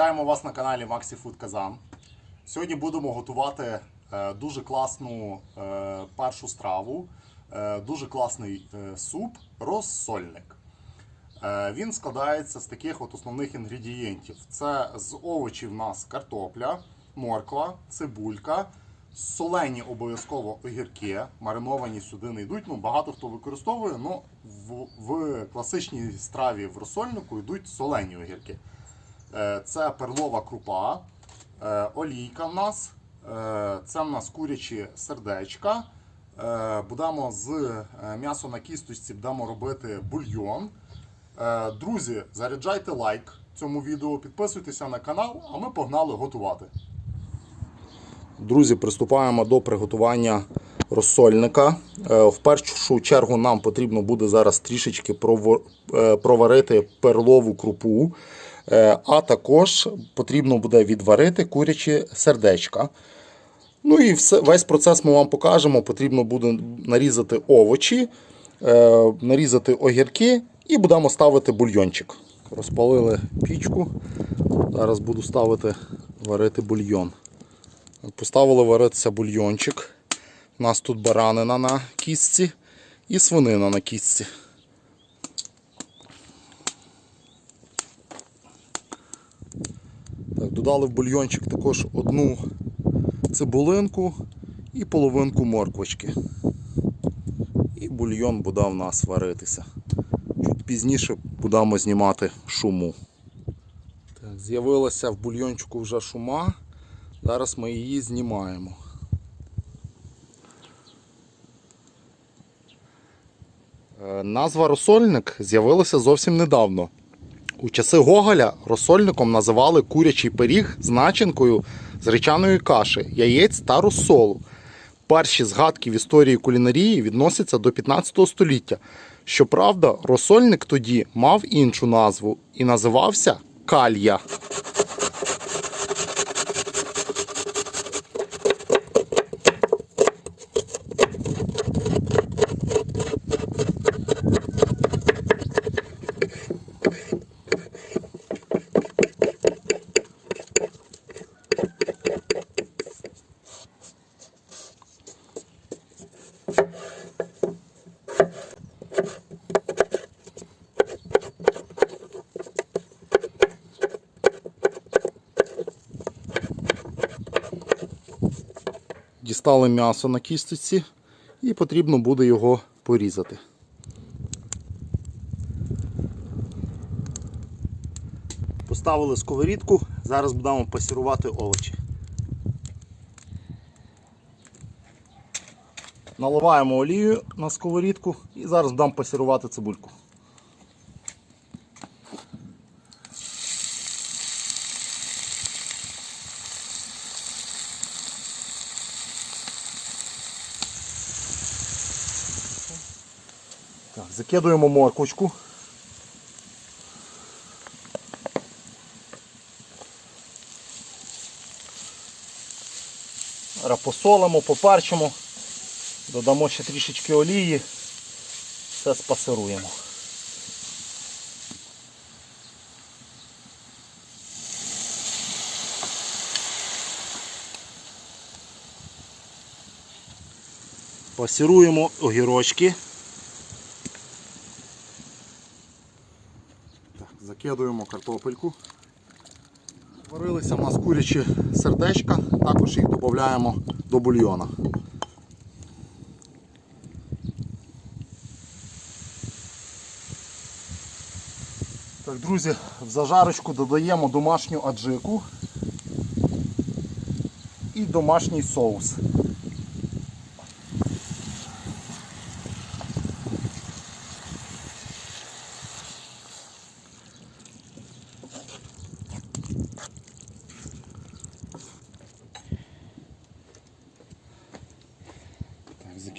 Вітаємо вас на каналі Maxi Food Kazan. Сьогодні будемо готувати е, дуже класну е, першу страву, е, дуже класний суп розсольник. Він складається з таких от основних інгредієнтів. Це з овочів у нас картопля, морква, цибулька, солені обов'язково огірки, мариновані сюди не йдуть. Ну, багато хто використовує, але в, в класичній страві в розсольнику йдуть солені огірки. Е, Це перлова крупа, е, олійка в нас, е, це в нас курячі сердечка. Будемо з м'ясо на кісточці будемо робити бульйон. Друзі, заряджайте лайк цьому відео, підписуйтеся на канал, а ми погнали готувати. Друзі, приступаємо до приготування розсольника. В першу чергу нам потрібно буде зараз трішечки проварити перлову крупу, а також потрібно буде відварити курячі сердечка. Ну і все, весь процес ми вам покажемо. Потрібно буде нарізати овочі, е, нарізати огірки і будемо ставити бульйончик. Розпалили пічку. Зараз буду ставити варити бульйон. Поставили варитися бульйончик. У нас тут баранина на кістці і свинина на кістці. Додали в бульйончик також одну цибулинку і половинку морквочки. І бульйон буде в нас варитися. Чуть пізніше будемо знімати шуму. Так, З'явилася в бульйончику вже шума. Зараз ми її знімаємо. Е, Назва розсольник з'явилася зовсім недавно. У часи Гоголя розсольником називали курячий пиріг з начинкою з гречаної каші, яєць та розсолу. Перші згадки в історії кулінарії відносяться до 15 століття. Щоправда, розсольник тоді мав іншу назву і називався калья. Дістали м'ясо на кісточці і потрібно буде його порізати. Поставили сковорідку, зараз будемо пасірувати овочі. Наливаємо олію на сковорідку і зараз будемо пасірувати цибульку. Закидуємо морквочку. Зараз посолимо, поперчимо, додамо ще трішечки олії, все спасируємо. Пасіруємо огірочки. Так, закидуємо картопельку. Варилися в нас курячі сердечка, також їх додаємо до бульйона. Так, друзі, в зажарочку додаємо домашню аджику і домашній соус.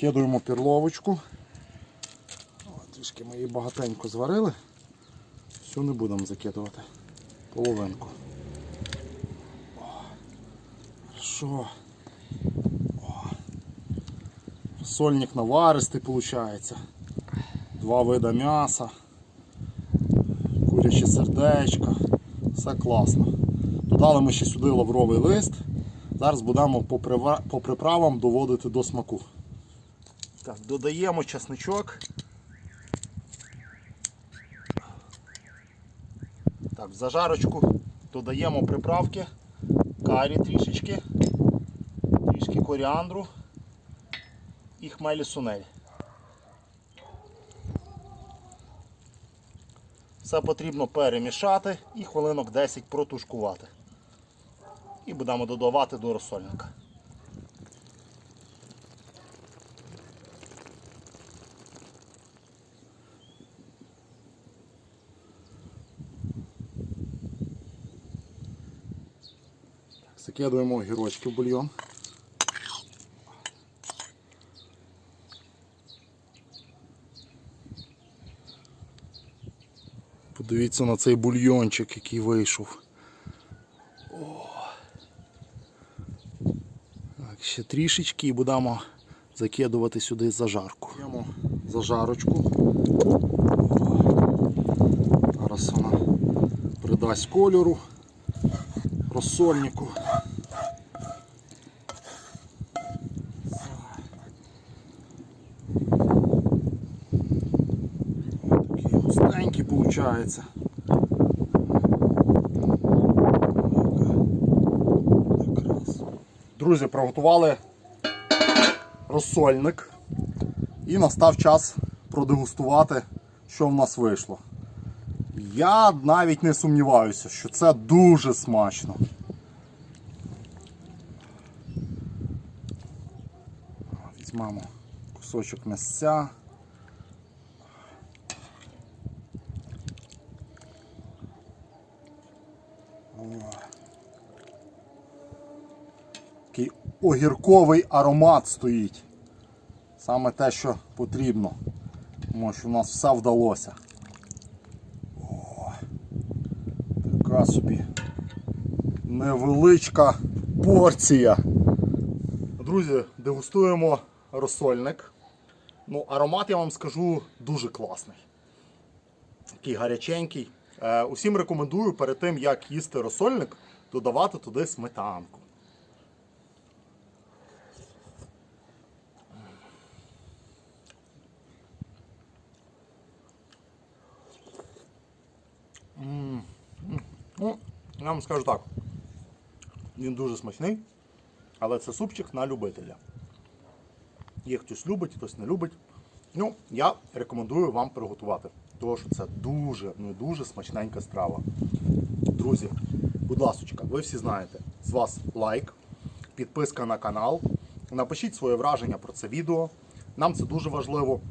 Так, закидуємо перловочку. О, трішки ми її багатенько зварили. Всю не будемо закидувати. Половинку. О, хорошо. О. Сольник наваристий виходить. Два вида м'яса. Курячі сердечка. Все класно. Додали ми ще сюди лавровий лист. Зараз будемо по приправам доводити до смаку. Так, додаємо чесничок. Так, в зажарочку додаємо приправки, карі трішечки, трішки коріандру і хмелі сунель. Все потрібно перемішати і хвилинок 10 протушкувати. І будемо додавати до розсольника. Закидуємо огірочки в бульйон. Подивіться на цей бульйончик, який вийшов. О. Так, ще трішечки і будемо закидувати сюди зажарку. Даємо зажарочку. Зараз вона придасть кольору розсольнику. Такий густенький виходить. Друзі, приготували розсольник і настав час продегустувати, що в нас вийшло. Я навіть не сумніваюся, що це дуже смачно. Візьмемо кусочок м'ясця. Такий огірковий аромат стоїть. Саме те, що потрібно. Тому що у нас все вдалося. Така собі невеличка порція. Друзі, дегустуємо розсольник. Ну, аромат, я вам скажу, дуже класний. Такий гаряченький. Е, усім рекомендую перед тим, як їсти розсольник, додавати туди сметанку. Я вам скажу так. Він дуже смачний, але це супчик на любителя. Є хтось любить, хтось не любить. Ну, я рекомендую вам приготувати, тому що це дуже, ну дуже смачненька страва. Друзі, будь ласочка, ви всі знаєте, з вас лайк, підписка на канал. Напишіть своє враження про це відео. Нам це дуже важливо.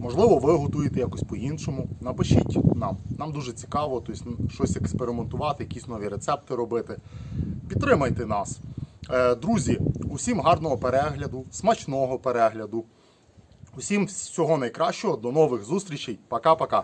Можливо, ви готуєте якось по-іншому. Напишіть нам. Нам дуже цікаво, тобто щось експериментувати, якісь нові рецепти робити. Підтримайте нас. Е, Друзі, усім гарного перегляду, смачного перегляду. Усім всього найкращого, до нових зустрічей. Пока-пока.